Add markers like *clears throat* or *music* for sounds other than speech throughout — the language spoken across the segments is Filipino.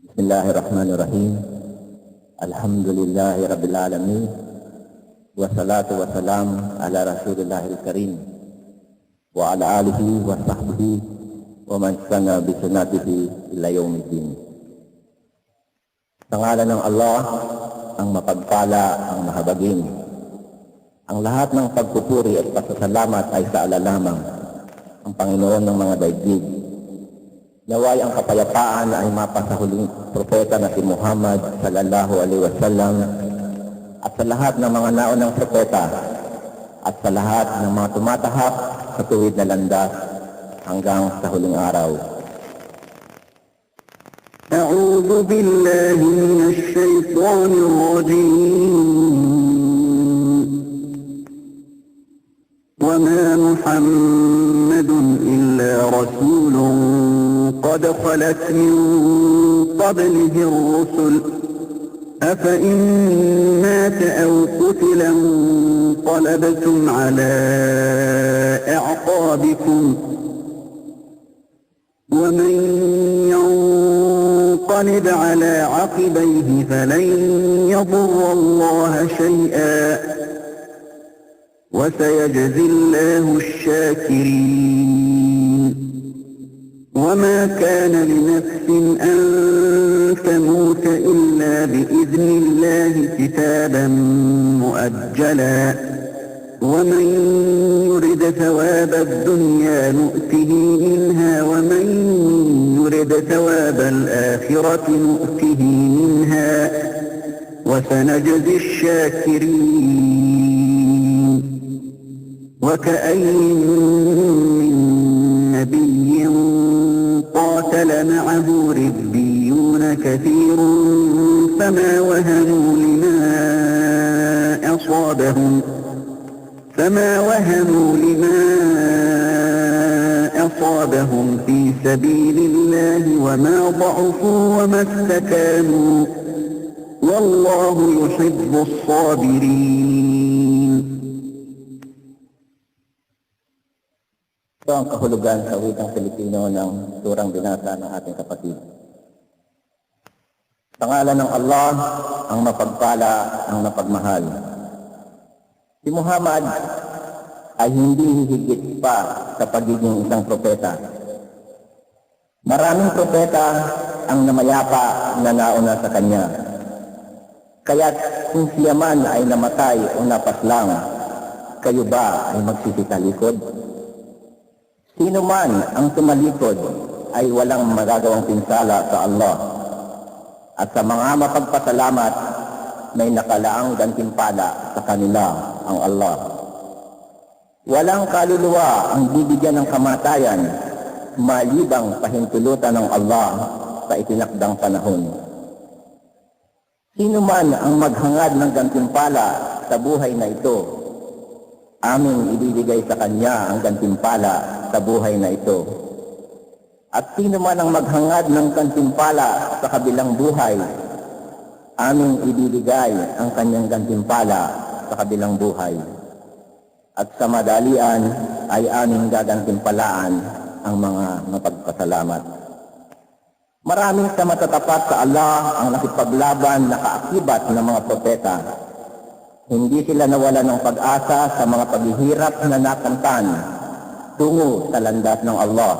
بسم الله الرحمن الرحيم الحمد لله رب العالمين والصلاة والسلام على رسول الله الكريم وعلى آله وصحبه ومن سنى بسنته إلى يوم الدين Sa ngalan ng Allah, ang mapagpala, ang mahabagin. Ang lahat ng pagpupuri at pasasalamat ay sa ala lamang, ang Panginoon ng mga daigdig. Naway ang kapayapaan ay mapasa huling propeta na si Muhammad sallallahu alaihi wasallam at sa lahat ng mga naunang propeta at sa lahat ng mga tumatahak sa tuwid na landas hanggang sa huling araw. أعوذ بالله من الشيطان الرجيم وما محمد إلا رسول قد خلت من قبله الرسل. أفإن مات أو قتل انقلبتم على أعقابكم. ومن ينقلب على عقبيه فلن يضر الله شيئا. وسيجزي الله الشاكرين. وما كان لنفس أن تموت إلا بإذن الله كتابا مؤجلا ومن يرد ثواب الدنيا نؤته منها ومن يرد ثواب الآخرة نؤته منها وسنجزي الشاكرين وكأي من نبي قاتل معه ربيون كثير فما وهنوا لما أصابهم فما وهنوا لما أصابهم في سبيل الله وما ضعفوا وما استكانوا والله يحب الصابرين. Ito ang kahulugan sa wikang Pilipino ng surang binasa ng ating kapatid. Pangalan ng Allah, ang mapagpala, ang mapagmahal. Si Muhammad ay hindi hihigit pa sa pagiging isang propeta. Maraming propeta ang namayapa na nauna sa kanya. Kaya't kung siya man ay namatay o napaslang, kayo ba ay magsisitalikod? Sino man ang tumalikod ay walang magagawang pinsala sa Allah. At sa mga mapagpasalamat, may nakalaang gantimpala sa kanila ang Allah. Walang kaluluwa ang bibigyan ng kamatayan malibang pahintulutan ng Allah sa itinakdang panahon. Sino man ang maghangad ng gantimpala sa buhay na ito, aming ibibigay sa kanya ang gantimpala sa buhay na ito. At sino man ang maghangad ng gantimpala sa kabilang buhay, aming ibibigay ang kanyang gantimpala sa kabilang buhay. At sa madalian ay aming gagantimpalaan ang mga mapagpasalamat. Maraming sa matatapat sa Allah ang nakipaglaban na kaakibat ng mga propeta. Hindi sila nawala ng pag-asa sa mga paghihirap na nakamtan tungo sa landas ng Allah.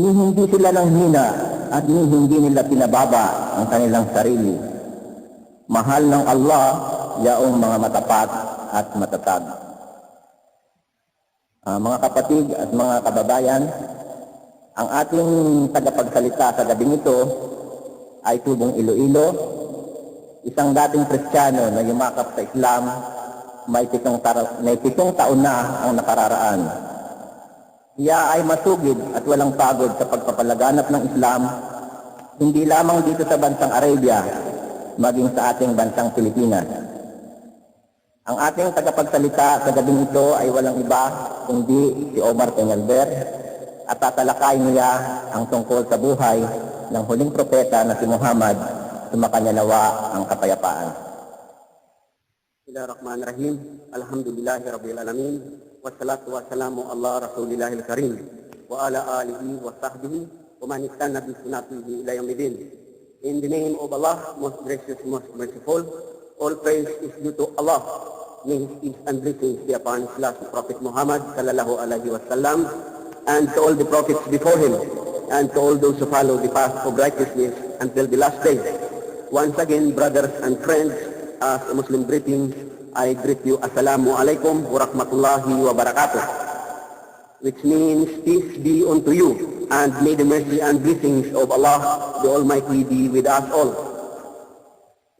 Ni hindi sila nang hina at ni hindi nila pinababa ang kanilang sarili. Mahal ng Allah yaong mga matapat at matatag. Ah, mga kapatid at mga kababayan, ang ating tagapagsalita sa gabing ito ay tubong Iloilo, isang dating Kristiyano na yumakap sa Islam, may pitong, tar- may pitong taon na ang nakararaan. Siya ay masugid at walang pagod sa pagpapalaganap ng Islam, hindi lamang dito sa bansang Arabia, maging sa ating bansang Pilipinas. Ang ating tagapagsalita sa gabing ito ay walang iba kundi si Omar Peñalver at tatalakayin niya ang tungkol sa buhay ng huling propeta na si Muhammad sumakanya nawa ang kapayapaan. Bismillahirrahmanirrahim. Alhamdulillahi Rabbil Alamin. Wassalatu wassalamu ala Rasulillahil Karim. Wa ala alihi wa sahbihi wa man istanna bi sunnatihi ila yaumidin. In the name of Allah, most gracious, most merciful, all praise is due to Allah. May His peace and blessings be upon His last Prophet Muhammad sallallahu alaihi wasallam, and to all the prophets before him, and to all those who follow the path of righteousness until the last day. Once again, brothers and friends, as a Muslim greeting, I greet you Assalamu alaikum wa rahmatullahi wa barakatuh which means peace be unto you, and may the mercy and blessings of Allah, the Almighty, be with us all.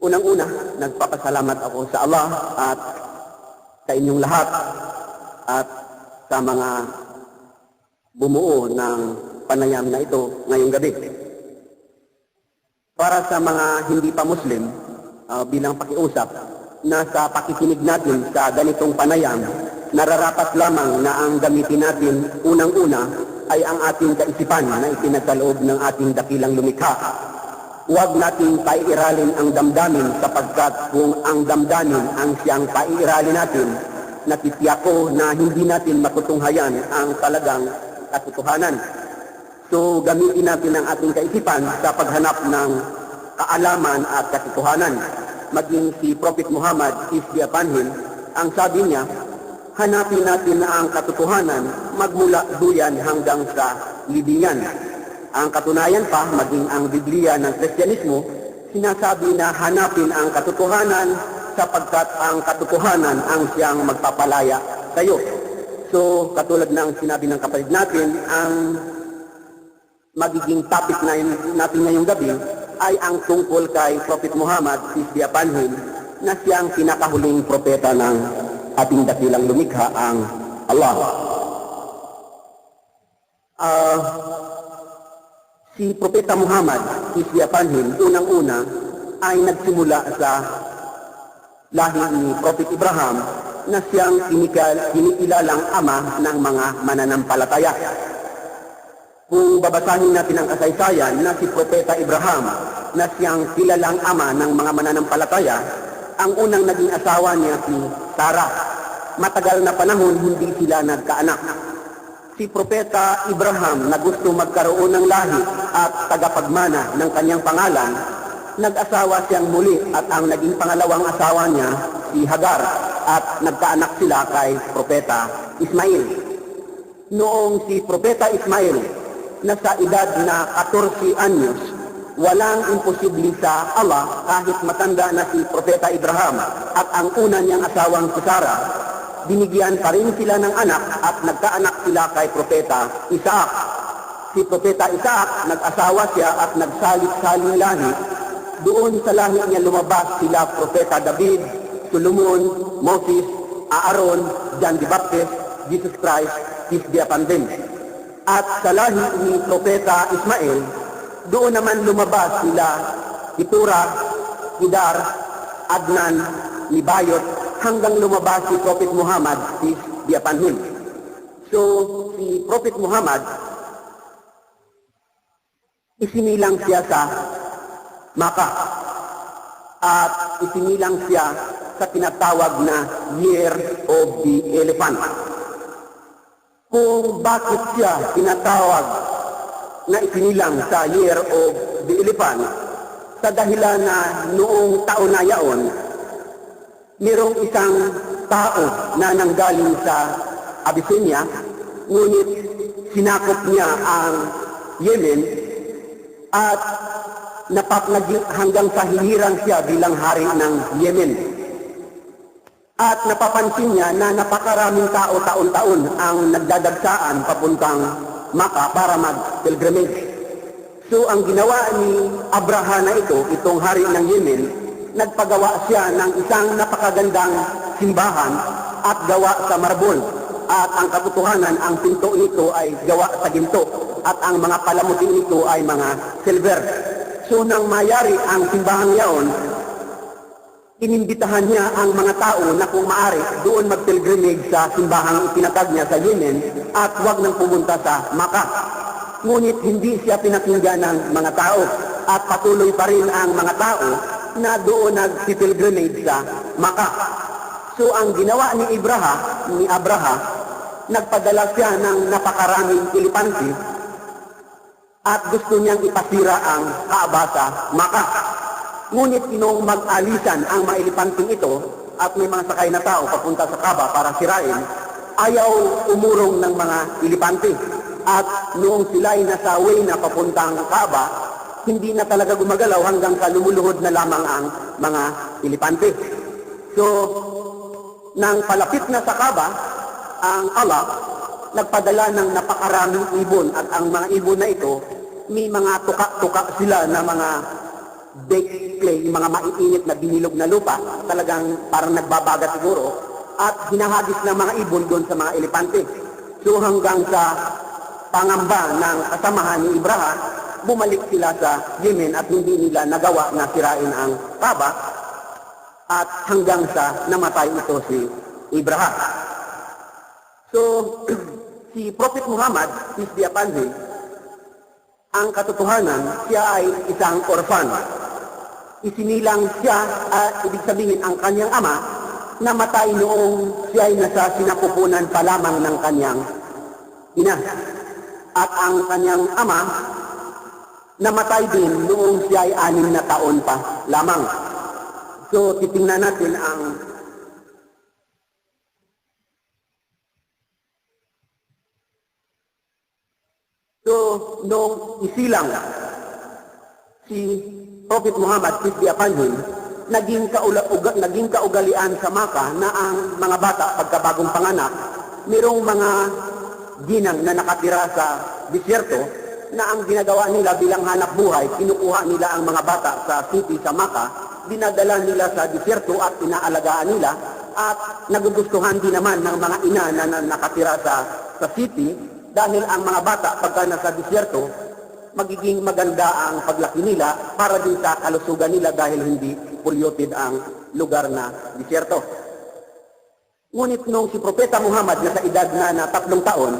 Unang-una, nagpapasalamat ako sa Allah at sa inyong lahat at sa mga bumuo ng panayam na ito ngayong gabi. Para sa mga hindi pa Muslim, ah, bilang pakiusap, na sa pakikinig natin sa ganitong panayam, nararapat lamang na ang gamitin natin unang-una ay ang ating kaisipan na ipinagkaloob ng ating dakilang lumikha. Huwag nating paiiralin ang damdamin sapagkat kung ang damdamin ang siyang paiiralin natin, natitiyak ko na hindi natin matutunghayan ang talagang katotohanan. So gamitin natin ang ating kaisipan sa paghanap ng kaalaman at katotohanan. Maging si Prophet Muhammad, peace be upon him, ang sabi niya, hanapin natin ang katotohanan magmula duyan hanggang sa libingan. Ang katunayan pa, maging ang Biblia ng Kristyanismo, sinasabi na hanapin ang katotohanan sapagkat ang katotohanan ang siyang magpapalaya sa iyo. So, katulad ng sinabi ng kapatid natin, ang magiging topic na natin ngayong gabi ay ang tungkol kay Prophet Muhammad, peace be upon him, na siyang pinakahuling propeta ng ating dakilang lumikha, ang Allah. Ah, si Propeta Muhammad, peace be upon him, unang-una ay nagsimula sa lahi ni Prophet Ibrahim na siyang kinikilalang ama ng mga mananampalataya. Kung babasahin natin ang kasaysayan na si Propeta Abraham na siyang kilalang ama ng mga mananampalataya, ang unang naging asawa niya si Sarah. Matagal na panahon hindi sila nagkaanak. Si Propeta Abraham na gusto magkaroon ng lahi at tagapagmana ng kanyang pangalan, nag-asawa siyang muli at ang naging pangalawang asawa niya si Hagar at nagkaanak sila kay Propeta Ismail. Noong si Propeta Ismail na sa edad na 14 anyos, walang imposible sa Allah kahit matanda na si Propeta Abraham at ang una niyang asawang si Sarah, binigyan pa rin sila ng anak at nagkaanak sila kay Propeta Isaac. Si Propeta Isaac, nag-asawa siya at nagsalit-saling lahi. Doon sa lahi niya lumabas sila Propeta David, Solomon, Moses, Aaron, John the Baptist, Jesus Christ, peace be upon them. At sa lahi ni Propeta Ismael, doon naman lumabas sila Itura, Idar, Adnan, Nibayot, hanggang lumabas si Prophet Muhammad, peace be. So, si Prophet Muhammad, isinilang siya sa Maka at isinilang siya sa tinatawag na Year of the Elephant kung bakit siya tinatawag na isinilang sa Year of the Elephant sa dahilan na noong taon na yaon, mayroong isang tao na nanggaling sa Abyssinia, ngunit sinakop niya ang Yemen at napapnag hanggang sa hinirang siya bilang hari ng Yemen. At napapansin niya na napakaraming tao taon-taon ang nagdadagsaan papuntang Maka para mag-pilgrimage. So ang ginawa ni Abraha na ito, itong hari ng Yemen, nagpagawa siya ng isang napakagandang simbahan at gawa sa marbol. At ang katotohanan, ang pinto nito ay gawa sa ginto at ang mga palamutin nito ay mga silver. So nang mayari ang simbahan yaon, inimbitahan niya ang mga tao na kung maari doon mag-pilgrimage sa simbahang itinatag niya sa Yemen at huwag nang pumunta sa Maka. Ngunit hindi siya pinakinggan ng mga tao at patuloy pa rin ang mga tao na doon nag-pilgrimage sa Maka. So ang ginawa ni Ibraha, ni Abraha, nagpadala siya ng napakaraming elepante at gusto niyang ipasira ang Kaaba sa Maka. Ngunit inong mag-alisan ang mga elipanting ito at may mga sakay na tao papunta sa Kaaba para sirain, ayaw umurong ng mga elipante. At noong sila ay nasa way na papuntang Kaaba, hindi na talaga gumagalaw hanggang sa lumuluhod na lamang ang mga elipante. So, nang palapit na sa Kaaba, ang Allah nagpadala ng napakaraming ibon at ang mga ibon na ito, may mga tuka-tuka sila na mga baked clay, yung mga maiinit na binilog na lupa, talagang parang nagbabaga siguro, at hinahagis ng mga ibon doon sa mga elepante. So hanggang sa pangamba ng kasamahan ni Ibrahim, bumalik sila sa Yemen at hindi nila nagawa na sirain ang Kaaba at hanggang sa namatay ito si Ibrahim. So, *clears throat* si Prophet Muhammad, peace be upon him, ang katotohanan, siya ay isang orphan. Isinilang siya, at ibig sabihin ang kanyang ama, namatay noong siya ay nasa sinapupunan pa lamang ng kanyang ina. At ang kanyang ama, namatay din noong siya ay anim na taon pa lamang. So, titingnan natin ang So, nung isilang si Prophet Muhammad, peace be upon him, naging, kaula, uga, naging kaugalian sa Maka na ang mga bata pagkabagong panganak, mayroong mga ginang na nakatira sa disyerto na ang ginagawa nila bilang hanap buhay, kinukuha nila ang mga bata sa city sa Maka, dinadala nila sa disyerto at inaalagaan nila at nagugustuhan din naman ng mga ina na, na nakatira sa, sa city dahil ang mga bata pagka nasa disyerto, magiging maganda ang paglaki nila para din sa kalusugan nila dahil hindi polluted ang lugar na disyerto. Ngunit nung si Propeta Muhammad na sa edad na, na tatlong taon,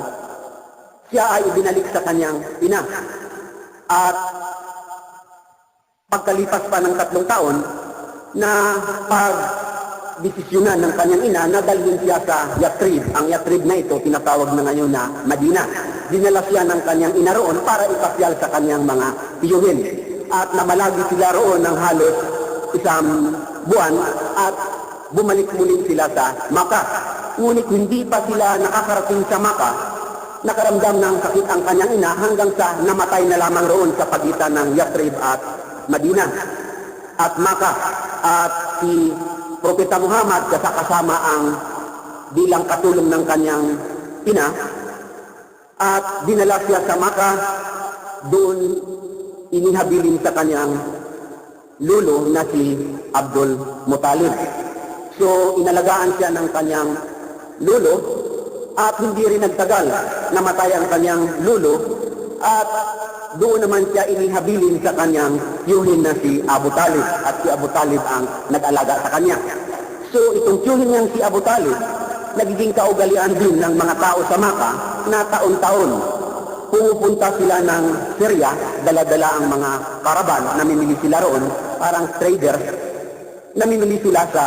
siya ay ibinalik sa kanyang ina. At pagkalipas pa ng tatlong taon, na pag desisyonan ng kanyang ina na dalhin siya sa Yatrib. Ang Yatrib na ito, tinatawag na ngayon na Madina. Dinala siya ng kanyang ina roon para ipasyal sa kanyang mga tiyuhin. At namalagi sila roon ng halos isang buwan at bumalik muli sila sa Maka. Ngunit hindi pa sila nakakarating sa Maka, nakaramdam ng sakit ang kanyang ina hanggang sa namatay na lamang roon sa pagitan ng Yatrib at Madina at Maka at si Propeta Muhammad kasama ang bilang katulong ng kanyang ina at dinala siya sa Maka doon inihabilin sa kanyang lulo na si Abdul Muttalib. So inalagaan siya ng kanyang lulo at hindi rin nagtagal namatay ang kanyang lulo at doon naman siya inihabilin sa kanyang tiyuhin na si Abu Talib. At si Abu Talib ang nag-alaga sa kanya. So itong tiyuhin niyang si Abu Talib, nagiging kaugalian din ng mga tao sa Maka na taon-taon. Pumupunta sila ng Syria, dala-dala ang mga karaban, namimili sila roon, parang traders, namimili sila sa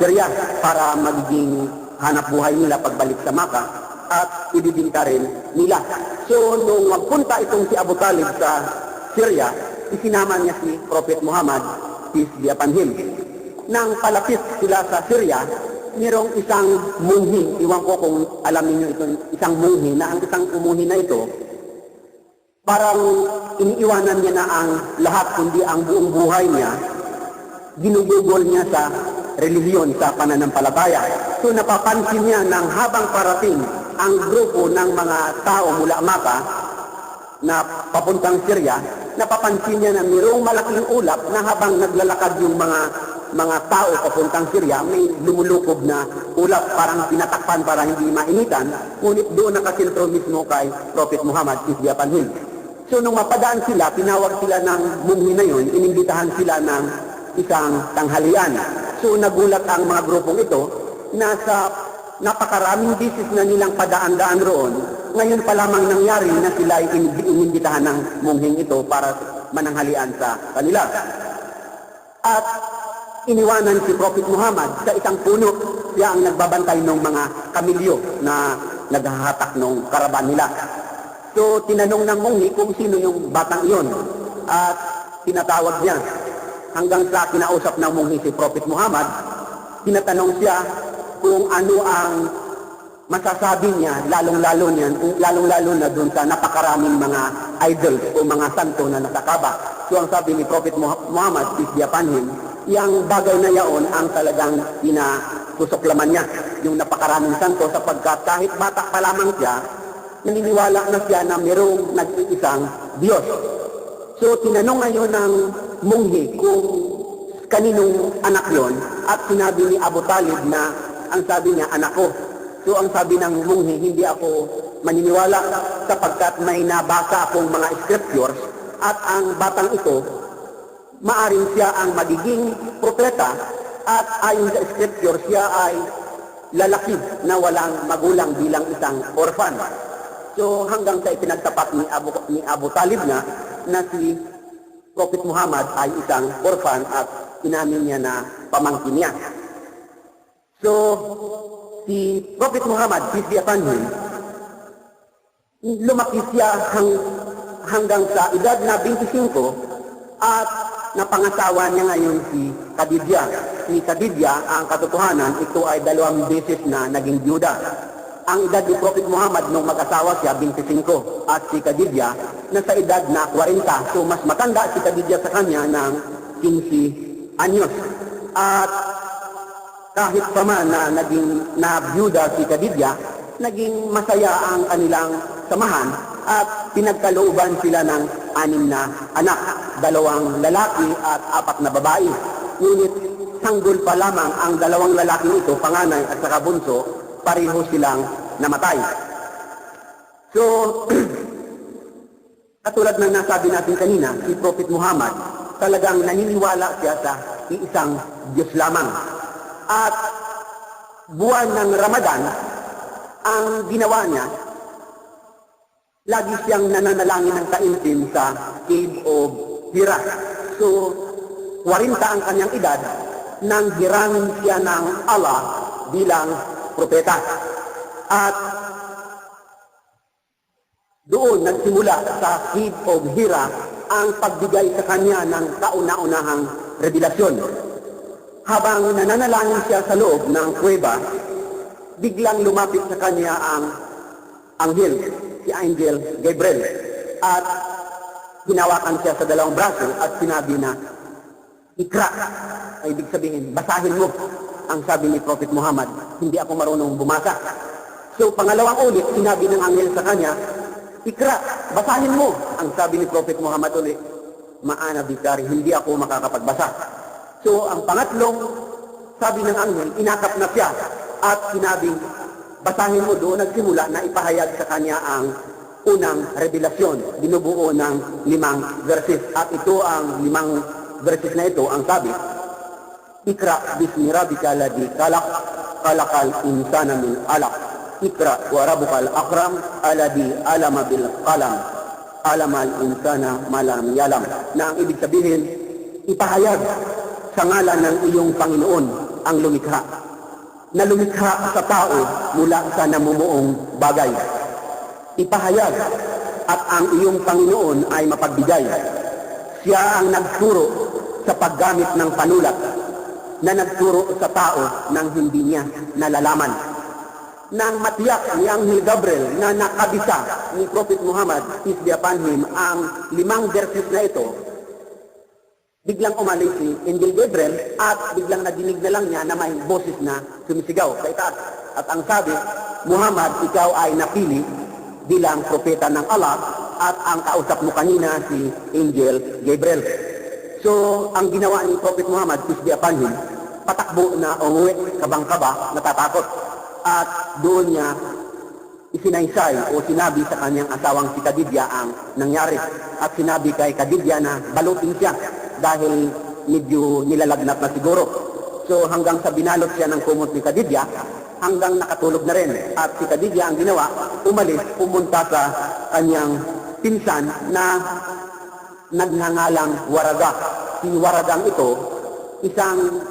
Syria para magiging hanap buhay nila pagbalik sa Maka at ibibinta rin nila. So, nung magpunta itong si Abu Talib sa Syria, isinama niya si Prophet Muhammad, peace be upon him. Nang palapit sila sa Syria, mayroong isang munghi, iwan ko kung alam niyo ito, isang munghi, na ang isang umuhi na ito, parang iniiwanan niya na ang lahat, kundi ang buong buhay niya, ginugugol niya sa relihiyon, sa pananampalataya. So napapansin niya nang habang parating ang grupo ng mga tao mula Maka na papuntang Syria, napapansin niya na mayroong malaking ulap na habang naglalakad yung mga mga tao papuntang Syria, may lumulukob na ulap parang pinatakpan para hindi mainitan, ngunit doon nakasentro mismo kay Prophet Muhammad, peace be upon. So nung mapadaan sila, tinawag sila ng munghi na yun, inimbitahan sila ng isang tanghalian. So nagulat ang mga grupong ito na sa napakaraming bisis na nilang padaan-daan roon, ngayon pa lamang nangyari na sila ay in- inimbitahan ng munghing ito para mananghalian sa kanila. At iniwanan si Prophet Muhammad sa isang puno. Siya ang nagbabantay ng mga kamilyo na naghahatak ng karaban nila. So, tinanong ng munghi kung sino yung batang iyon. At tinatawag niya. Hanggang sa kinausap ng munghi si Prophet Muhammad, tinatanong siya kung ano ang masasabi niya, lalong-lalo niyan, lalong-lalo na doon sa napakaraming mga idols o mga santo na nakakaba. So ang sabi ni Prophet Muha- Muhammad, be upon him, yung bagay na yaon ang talagang pinasusuklaman niya, yung napakaraming santo sapagkat kahit bata pa lamang siya, naniniwala na siya na mayroong nag-iisang Diyos. So tinanong ngayon ng munghi kung kaninong anak yon at sinabi ni Abu Talib na ang sabi niya anak ko. So ang sabi ng munghi, hindi ako maniniwala sapagkat may nabasa akong mga scriptures at ang batang ito, maaring siya ang magiging propeta at ayon sa scripture siya ay lalaki na walang magulang bilang isang orphan. So hanggang sa ipinagtapat ni Abu, ni Abu Talib na na si Prophet Muhammad ay isang orphan at inamin niya na pamangkin niya. So, si Prophet Muhammad, peace be upon him, lumaki siya hang, hanggang sa edad na 25 at napangasawa niya ngayon si Khadijah. Si Khadijah, ang katotohanan, ito ay dalawang beses na naging byuda. Ang edad ni Prophet Muhammad nung mag-asawa siya, 25, at si Khadijah, nasa edad na 40. So, mas matanda si Khadijah sa kanya ng 15 anyos. At kahit pa man na naging na byuda si Khadijah, naging masaya ang kanilang samahan at pinagkalooban sila ng anim na anak, dalawang lalaki at apat na babae. Ngunit sanggol pa lamang ang dalawang lalaki ito, panganay at saka bunso, pareho silang namatay. So, *clears throat* katulad ng nasabi natin kanina, si Prophet Muhammad, talagang naniniwala siya sa iisang Diyos lamang. At buwan ng Ramadan, ang ginawa niya, lagi siyang nananalangin ng taimtim sa cave of Hira. So, 40 ang kanyang edad nang hirangin siya ng Allah bilang propeta. At doon nagsimula sa cave of Hira ang pagbigay sa kanya ng kauna-unahang revelasyon. Habang nananalangin siya sa loob ng kuweba, biglang lumapit sa kanya ang anghel, si Angel Gabriel. At hinawakan siya sa dalawang braso at sinabi na, ikra, ay ibig sabihin, basahin mo. Ang sabi ni Prophet Muhammad, hindi ako marunong bumasa. So pangalawang ulit, sinabi ng anghel sa kanya, ikra, basahin mo. Ang sabi ni Prophet Muhammad ulit, maana bikari, hindi ako makakapagbasa. So, ang pangatlong, sabi ng anghel, inakap na siya at sinabing, basahin mo doon, nagsimula na ipahayag sa kanya ang unang revelasyon, binubuo ng limang verses. At ito ang limang verses na ito, ang sabi, Ikra bismi rabbika alladhi khalaq khalaqal insana min alaq. Ikra wa rabbukal akram alladhi alama bil qalam. Alamal insana malam yalam. Na ang ibig sabihin, ipahayag sa ngalan ng iyong Panginoon ang lumikha. Na lumikha sa tao mula sa namumuong bagay. Ipahayag at ang iyong Panginoon ay mapagbigay. Siya ang nagturo sa paggamit ng panulat na nagturo sa tao nang hindi niya nalalaman. Nang matiyak ni Anghel Gabriel na nakabisa ni Prophet Muhammad, peace be upon him, ang limang verses na ito, biglang umalis si Angel Gabriel at biglang nadinig na lang niya na may boses na sumisigaw sa itaas. At ang sabi, Muhammad, ikaw ay napili bilang propeta ng Allah at ang kausap mo kanina si Angel Gabriel. So, ang ginawa ni Prophet Muhammad, peace be upon him, patakbo na umuwi, kabang-kaba, natatakot. At doon niya isinaysay o sinabi sa kanyang asawang si Kadidya ang nangyari. At sinabi kay Kadidya na balutin siya dahil medyo nilalagnat na siguro. So hanggang sa binalot siya ng kumot ni Kadidya, hanggang nakatulog na rin. At si Kadidya ang ginawa, umalis, pumunta sa kanyang pinsan na nagngangalang Waraga. Si Waragang ito, isang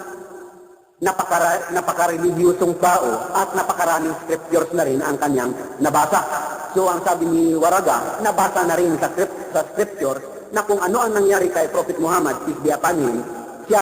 napakara, napaka-religiosong tao at napakaraming scriptures na rin ang kanyang nabasa. So ang sabi ni Waraga, nabasa na rin sa, script, sa scripture na kung ano ang nangyari kay Prophet Muhammad, peace be